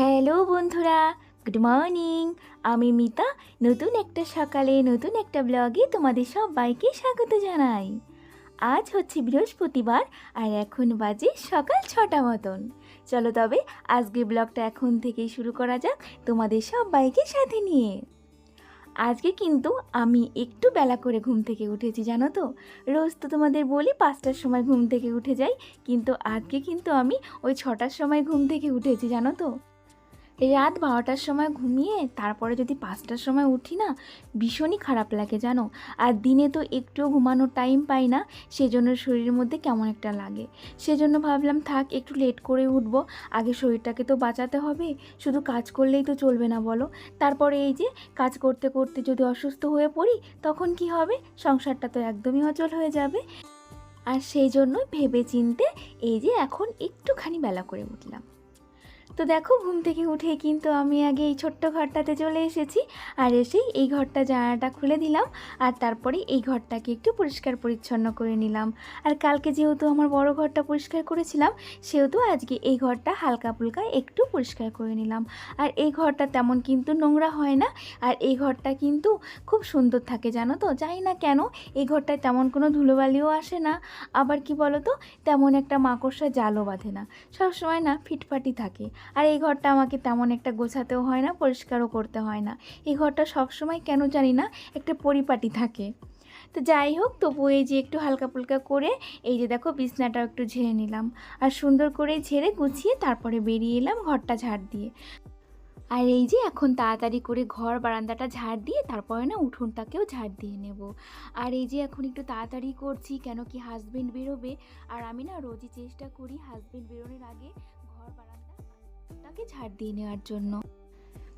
Hello বন্ধুরা, good morning. আমি মিতা, নতুন একটা সকালে নতুন একটা ব্লগে তোমাদের সবাইকে স্বাগত জানাই। আজ হচ্ছে বৃহস্পতিবার আর এখন বাজে সকাল ছটা মতন। চলো তবে আজকে ব্লগটা এখন থেকেই শুরু করা যাক তোমাদের সবাইকে সাথে নিয়ে। আজকে কিন্তু আমি একটু বেলা করে ঘুম থেকে উঠেছি, জানো তো? রোজ তো তোমাদের বলি পাঁচটার সময় ঘুম থেকে উঠে যাই, কিন্তু আজকে কিন্তু আমি ওই ছটার সময় ঘুম থেকে উঠেছি, জানো তো? রাত বারোটার সময় ঘুমিয়ে তারপরে যদি পাঁচটার সময় উঠি না, ভীষণই খারাপ লাগে জানো। আর দিনে তো একটুও ঘুমানোর টাইম পাই না, সেজন্য শরীরের মধ্যে কেমন একটা লাগে। সেজন্য ভাবলাম, থাক, একটু লেট করে উঠব। আগে শরীরটাকে তো বাঁচাতে হবে, শুধু কাজ করলেই তো চলবে না বলো। তারপরে এই যে, কাজ করতে করতে যদি অসুস্থ হয়ে পড়ি, তখন কি হবে? সংসারটা তো একদমই অচল হয়ে যাবে। আর সেই জন্যই ভেবে চিনতে এই যে এখন একটুখানি বেলা করে উঠলাম। তো দেখো, ঘুম থেকে উঠে কিন্তু আমি আগে এই ছোট্ট ঘরটাতে চলে এসেছি। আর এসেই এই ঘরটা জানালাটা খুলে দিলাম আর তারপরে এই ঘরটাকে একটু পরিষ্কার পরিচ্ছন্ন করে নিলাম। আর কালকে যেহেতু আমার বড় ঘরটা পরিষ্কার করেছিলাম, সেহেতু আজকে এই ঘরটা হালকা ফুলকা একটু পরিষ্কার করে নিলাম। আর এই ঘরটা তেমন কিন্তু নোংরা হয় না। আর এই ঘরটা কিন্তু খুব সুন্দর থাকে, জানো তো? জানি না কেন, এই ঘরটায় তেমন কোনো ধুলোবালিও আসে না। আবার কি বলো তো তেমন একটা মাকড়সা জালও বাঁধে না। সবসময় না ফিটফাটি থাকে। আর এই ঘরটা আমাকে তেমন একটা গোছাতেও হয় না, পরিষ্কারও করতে হয় না। এই ঘরটা সবসময় কেন জানি না একটা পরিপাটি থাকে। তো যাই হোক তবু এই যে একটু হালকা পুলকা করে এই যে দেখো বিছনাটাও একটু ঝেড়ে নিলাম। আর সুন্দর করে ঝেড়ে গুছিয়ে তারপরে বেরিয়ে এলাম ঘরটা ঝাড় দিয়ে। আর এই যে এখন তাড়াতাড়ি করে ঘর বারান্দাটা ঝাড় দিয়ে তারপরে না উঠোনটাকেও ঝাড় দিয়ে নেব। আর এই যে এখন একটু তাড়াতাড়ি করছি, কেন কি হাজবেন্ড বেরোবে। আর আমি না রোজই চেষ্টা করি হাজবেন্ড বেরোনোর আগে বারান্দাটাকে ঝাড় দিয়ে নেওয়ার জন্য।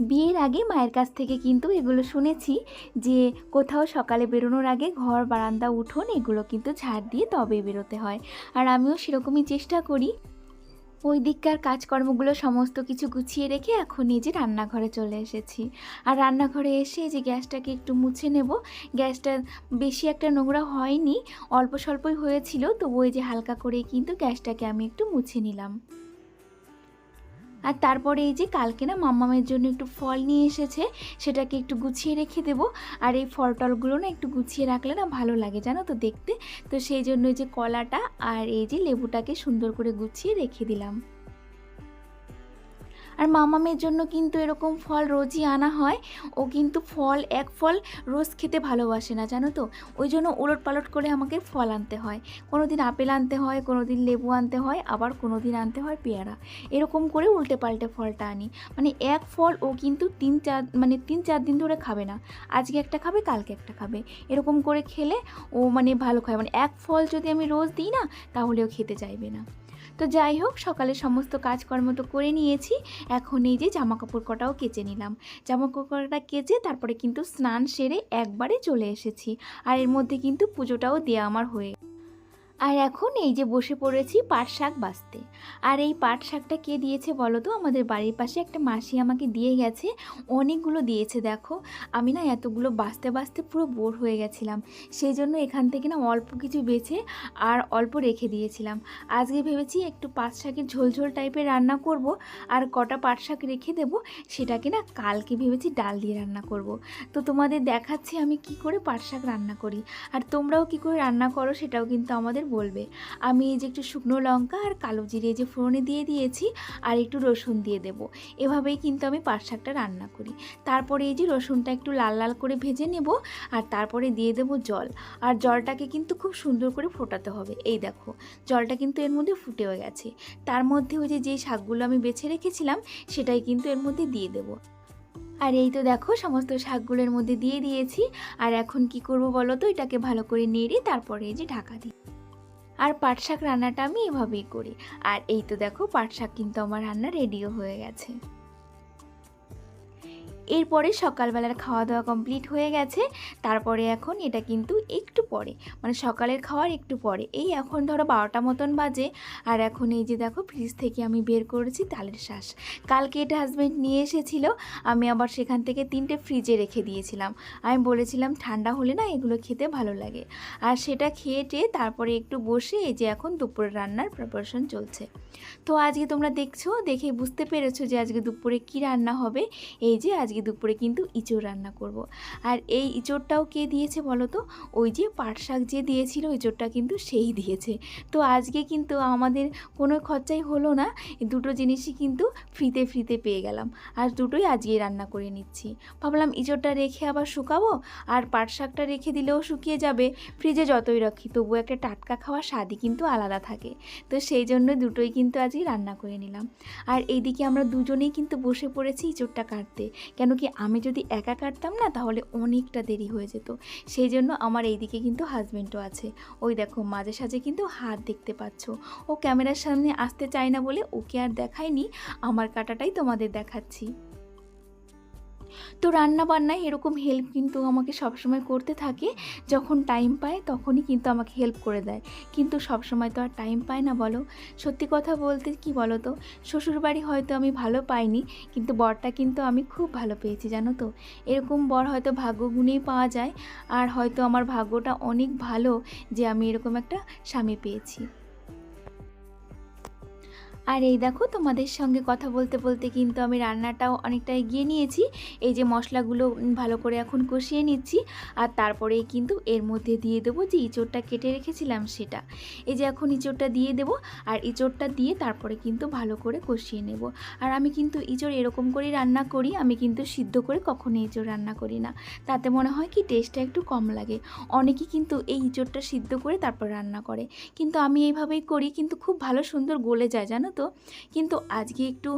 বিয়ের আগে মায়ের কাছ থেকে কিন্তু এগুলো শুনেছি যে কোথাও সকালে বেরোনোর আগে ঘর, বারান্দা, উঠোন এগুলো কিন্তু ঝাড় দিয়ে তবেই বেরোতে হয়। আর আমিও সেরকমই চেষ্টা করি। ওই দিককার কাজকর্মগুলো সমস্ত কিছু গুছিয়ে রেখে এখন যে রান্নাঘরে চলে এসেছি। আর রান্নাঘরে এসে যে গ্যাসটাকে একটু মুছে নেব। গ্যাসটা বেশি একটা নোংরা হয়নি, অল্প স্বল্পই হয়েছিল, তো ওই যে হালকা করে কিন্তু গ্যাসটাকে আমি একটু মুছে নিলাম। আর তারপরে এই যে কালকে না মাম্মামের জন্য একটু ফল নিয়ে এসেছে, সেটাকে একটু গুছিয়ে রেখে দেবো। আর এই ফল টলগুলো না একটু গুছিয়ে রাখলে না ভালো লাগে, জানো তো দেখতে? তো সেই জন্য যে কলাটা আর এই যে লেবুটাকে সুন্দর করে গুছিয়ে রেখে দিলাম। আর মামামের জন্য কিন্তু এরকম ফল রোজই আনা হয়। ও কিন্তু ফল, এক ফল রোজ খেতে ভালোবাসে না, জানো তো? ওই জন্য উলট পালট করে আমাকে ফল আনতে হয়। কোনো দিন আপেল আনতে হয় কোনো দিন লেবু আনতে হয়, আবার কোনো দিন আনতে হয় পেয়ারা। এরকম করে উল্টে পাল্টে ফলটা আনি। মানে এক ফল ও কিন্তু তিন চার মানে তিন চার দিন ধরে খাবে না। আজকে একটা খাবে, কালকে একটা খাবে। এরকম করে খেলে ও মানে ভালো খায়। মানে এক ফল যদি আমি রোজ দিই না তাহলেও খেতে চাইবে না। তো যাই হোক, সকালে সমস্ত কাজকর্ম তো করে নিয়েছি। এখন এই যে জামা কাপড় কটাও কেচে নিলাম। জামা কাপড়টা কেচে তারপরে কিন্তু স্নান সেরে একবারে চলে এসেছি। আর এর মধ্যে কিন্তু পুজোটাও দেওয়া আমার হয়ে আর এখন এই যে বসে পড়েছি পাট শাক বাছতে আর এই পাট শাকটা কে দিয়েছে বলো তো? আমাদের বাড়ির পাশে একটা মাসি আমাকে দিয়ে গেছে, অনেকগুলো দিয়েছে দেখো। আমি না এতগুলো বাছতে বাছতে পুরো বোর হয়ে গেছিলাম। সেই জন্য এখান থেকে না অল্প কিছু বেছে আর অল্প রেখে দিয়েছিলাম। আজকে ভেবেছি একটু পাট শাকের ঝোলঝোল টাইপের রান্না করব, আর কটা পাট শাক রেখে দেব, সেটাকে না কালকে ভেবেছি ডাল দিয়ে রান্না করব। তো তোমাদের দেখাচ্ছি আমি কি করে পাট শাক রান্না করি। আর তোমরাও কি করে রান্না করো সেটাও কিন্তু আমাদের বলবে। আমি এই যে একটু শুকনো লঙ্কা আর কালো জিরে যে ফোড়নে দিয়ে দিয়েছি আর একটু রসুন দিয়ে দেবো। এভাবেই কিন্তু আমি পাট শাকটা রান্না করি। তারপরে এই যে রসুনটা একটু লাল লাল করে ভেজে নেব আর তারপরে দিয়ে দেবো জল। আর জলটাকে কিন্তু খুব সুন্দর করে ফোটাতে হবে। এই দেখো, জলটা কিন্তু এর মধ্যে ফুটেও গেছে। তার মধ্যে ওই যে যেই শাকগুলো আমি বেছে রেখেছিলাম, সেটাই কিন্তু এর মধ্যে দিয়ে দেবো। আর এই তো দেখো, সমস্ত শাকগুলোর মধ্যে দিয়ে দিয়েছি। আর এখন কি করব বলো তো? এটাকে ভালো করে নেড়ে তারপরে এই যে ঢাকা দিই আর পাট শাক রান্নাটা আমি এভাবেই করি। আর এই তো দেখো, পাট শাক কিন্তু আমার রান্না রেডিও হয়ে গেছে। এরপরে সকালবেলার খাওয়া দাওয়া কমপ্লিট হয়ে গেছে। তারপরে এখন এটা কিন্তু একটু পরে মানে সকালের খাওয়ার একটু পরে। এই এখন ধরো বারোটা মতন বাজে, আর এখন এই যে দেখো ফ্রিজ থেকে আমি বের করেছি তালের শ্বাস কালকে এটা হাজব্যান্ড নিয়ে এসেছিল, আমি আবার সেখান থেকে তিনটে ফ্রিজে রেখে দিয়েছিলাম। আমি বলেছিলাম, ঠান্ডা হলে না এগুলো খেতে ভালো লাগে। আর সেটা খেয়ে টেয়ে তারপরে একটু বসে এই যে এখন দুপুরের রান্নার প্রিপারেশন চলছে। তো আজকে তোমরা দেখছ, দেখে বুঝতে পেরেছ যে আজকে দুপুরে কি রান্না হবে। এই যে আজকে দুপুরে কিন্তু ইঁচড় রান্না করব। আর এই ইঁচড়টাও কে দিয়েছে বলো তো? ওই যে পাট শাক যে দিয়েছিল ইঁচড়টা কিন্তু সেই দিয়েছে। তো আজকে কিন্তু আমাদের কোনো খরচাই হলো না দুটো জিনিসই কিন্তু ফ্রিতে ফ্রিতে পেয়ে গেলাম। আর দুটোই আজকে রান্না করে নিচ্ছি। ভাবলাম ইঁচড়টা রেখে আবার শুকাবো, আর পাট শাকটা রেখে দিলেও শুকিয়ে যাবে। ফ্রিজে যতই রাখি তবু একটা টাটকা খাওয়ার স্বাদই কিন্তু আলাদা থাকে। তো সেই জন্য দুটোই কিন্তু আজকে রান্না করে নিলাম। আর এইদিকে আমরা দুজনেই কিন্তু বসে পড়েছি ইঁচড়টা কাটতে। কেন কি আমি যদি একা কাটতাম না, তাহলে অনেকটা দেরি হয়ে যেত। সেই জন্য আমার এই দিকে কিন্তু হাজব্যান্ডও আছে। ওই দেখো, মাঝে সাঝে কিন্তু হাত দেখতে পাচ্ছ। ও ক্যামেরার সামনে আসতে চায় না বলে ওকে আর দেখায়নি। আমার কাটাটাই তোমাদের দেখাচ্ছি। তো রান্না বান্নায় এরকম হেল্প কিন্তু আমাকে সবসময় করতে থাকে। যখন টাইম পায় তখনই কিন্তু আমাকে হেল্প করে দেয়। কিন্তু সবসময় তো আর টাইম পায় না বলো। সত্যি কথা বলতে কি বলো তো? শ্বশুরবাড়ি হয়তো আমি ভালো পাইনি, কিন্তু বরটা কিন্তু আমি খুব ভালো পেয়েছি, জানো তো? এরকম বর হয়তো ভাগ্য গুণেই পাওয়া যায়, আর হয়তো আমার ভাগ্যটা অনেক ভালো যে আমি এরকম একটা স্বামী পেয়েছি। আর এই দেখো তোমাদের সঙ্গে কথা বলতে বলতে কিন্তু আমি রান্নাটাও অনেকটা এগিয়ে নিয়েছি। এই যে মশলাগুলো ভালো করে এখন কষিয়ে নিচ্ছি আর তারপরেই কিন্তু এর মধ্যে দিয়ে দেবো যে ইঁচড়টা কেটে রেখেছিলাম সেটা। এই যে এখন ইঁচড়টা দিয়ে দেবো আর ইঁচড়টা দিয়ে তারপরে কিন্তু ভালো করে কষিয়ে নেব। আর আমি কিন্তু ইঁচড় এরকম করেই রান্না করি, আমি কিন্তু সিদ্ধ করে কখনো ইঁচড় রান্না করি না। তাতে মনে হয় কি টেস্টটা একটু কম লাগে। অনেকেই কিন্তু এই ইঁচড়টা সিদ্ধ করে তারপর রান্না করে। কিন্তু আমি এইভাবেই করি, কিন্তু খুব ভালো সুন্দর গলে যায়, জানো তো। কিন্তু আজকে একটু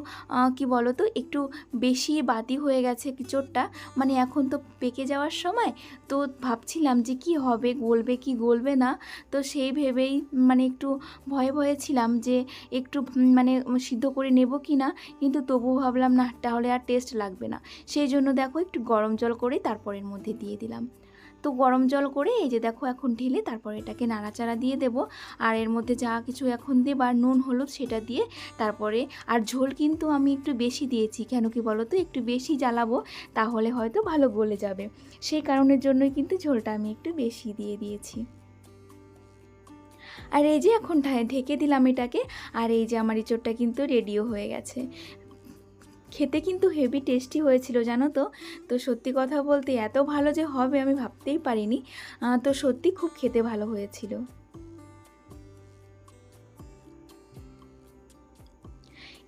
কি বলো তো একটু বেশি বাতি হয়ে গেছে কিচোরটা। মানে এখন তো পেকে যাওয়ার সময়। তো ভাবছিলাম যে কি হবে, গলবে কি গলবে না? তো সেই ভেবেই মানে একটু ভয়ে ভয়ে ছিলাম যে একটু মানে সিদ্ধ করে নেব কি না কিন্তু তবুও ভাবলাম, না, তাহলে আর টেস্ট লাগবে না। সেই জন্য দেখো একটু গরম জল করে তারপরের মধ্যে দিয়ে দিলাম। তো গরম জল করে এই যে দেখো এখন ঢেলে তারপর এটাকে নাড়াচাড়া দিয়ে দেব। আর এর মধ্যে যা কিছু এখন দেবার, নুন, হলুদ সেটা দিয়ে তারপরে, আর ঝোল কিন্তু আমি একটু বেশি দিয়েছি। কেন কি বলো তো একটু বেশি জ্বালাবো, তাহলে হয়তো ভালো গলে যাবে। সেই কারণের জন্যই কিন্তু ঝোলটা আমি একটু বেশি দিয়ে দিয়েছি। আর এই যে এখন ঢেকে দিলাম এটাকে, আর এই যে আমার ইঁচড়টা কিন্তু রেডিও হয়ে গেছে। খেতে কিন্তু হেভি টেস্টি হয়েছিল, জানো তো? তো সত্যি কথা বলতে এত ভালো যে হবে আমি ভাবতেই পারিনি। তো সত্যি খুব খেতে ভালো হয়েছিল।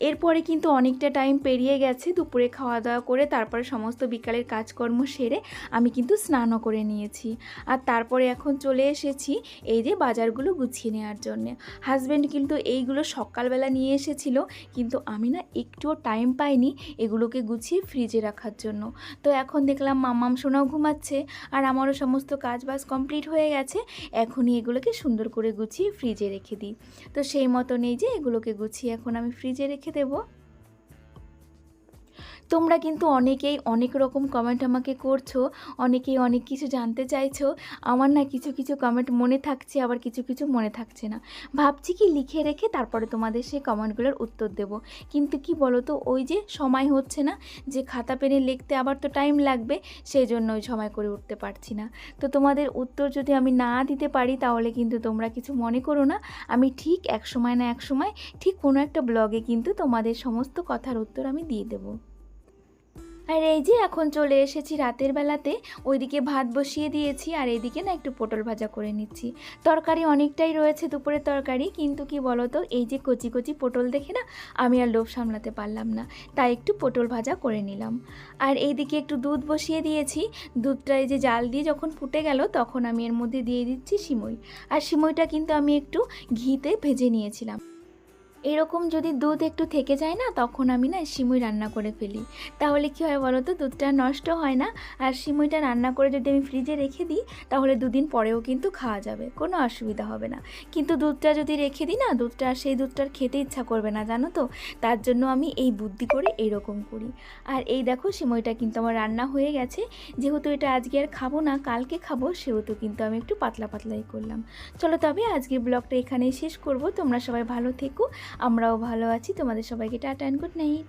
এরপরে কিন্তু অনেকটা টাইম পেরিয়ে গেছে দুপুরে খাওয়া দাওয়া করে তারপরে সমস্ত বিকালের কাজকর্ম সেরে আমি কিন্তু স্নানও করে নিয়েছি। আর তারপরে এখন চলে এসেছি এই যে বাজারগুলো গুছিয়ে নেওয়ার জন্য। হাজব্যান্ড কিন্তু এইগুলো সকালবেলা নিয়ে এসেছিল, কিন্তু আমি না একটুও টাইম পাইনি এগুলোকে গুছিয়ে ফ্রিজে রাখার জন্য। তো এখন দেখলাম মামাম সোনাও ঘুমাচ্ছে, আর আমারও সমস্ত কাজ বাজ কমপ্লিট হয়ে গেছে, এখনই এগুলোকে সুন্দর করে গুছিয়ে ফ্রিজে রেখে দিই। তো সেই মতো নেই যে এগুলোকে গুছিয়ে এখন আমি ফ্রিজে রেখে দেবো। তোমরা কিন্তু অনেকেই অনেক রকম কমেন্ট আমাকে করছ, অনেকেই অনেক কিছু জানতে চাইছো। আমার না কিছু কিছু কমেন্ট মনে থাকছে, আবার কিছু কিছু মনে থাকছে না। ভাবছি কি লিখে রেখে তারপরে তোমাদের সেই কমেন্টগুলোর উত্তর দেব। কিন্তু কি বলো তো ওই যে সময় হচ্ছে না, যে খাতা পেনে লিখতে আবার তো টাইম লাগবে, সেই জন্য ওই সময় করে উঠতে পারছি না। তো তোমাদের উত্তর যদি আমি না দিতে পারি, তাহলে কিন্তু তোমরা কিছু মনে করো না। আমি ঠিক এক সময় না এক সময়, ঠিক কোনো একটা ব্লগে কিন্তু তোমাদের সমস্ত কথার উত্তর আমি দিয়ে দেবো। আর এই যে এখন চলে এসেছি রাতের বেলাতে, ওইদিকে ভাত বসিয়ে দিয়েছি আর এইদিকে না একটু পটল ভাজা করে নিচ্ছি। তরকারি অনেকটাই রয়েছে দুপুরের তরকারি, কিন্তু কি বলতো, এই যে কচি কচি পটল দেখে না আমি আর লোভ সামলাতে পারলাম না, তাই একটু পটল ভাজা করে নিলাম। আর এইদিকে একটু দুধ বসিয়ে দিয়েছি, দুধটা এই যে জাল দিয়ে যখন ফুটে গেল তখন আমি এর মধ্যে দিয়ে দিচ্ছি সিমই। আর সিমইটা কিন্তু আমি একটু ঘিতে ভেজে নিয়েছিলাম। এরকম যদি দুধ একটু থেকে যায় না, তখন আমি না সিমুই রান্না করে ফেলি। তাহলে কি হয় বলো তো দুধটা নষ্ট হয় না। আর সিমুইটা রান্না করে যদি আমি ফ্রিজে রেখে দিই, তাহলে দুদিন পরেও কিন্তু খাওয়া যাবে। কোনো অসুবিধা হবে না। কিন্তু দুধটা যদি রেখে দিই না, দুধটা সেই দুধটার খেতে ইচ্ছা করবে না, জানো তো? তার জন্য আমি এই বুদ্ধি করে এইরকম করি। আর এই দেখো, সিমুইটা কিন্তু আমার রান্না হয়ে গেছে। যেহেতু এটা আজকে আর খাব না, কালকে খাব, সেহেতু কিন্তু আমি একটু পাতলা পাতলাই করলাম। চলো তবে আজকে ব্লগটা এখানেই শেষ করব। তোমরা সবাই ভালো থেকো। আমরাও ভালো আছি। তোমাদের সবাইকে টাটা অ্যান্ড গুড নাইট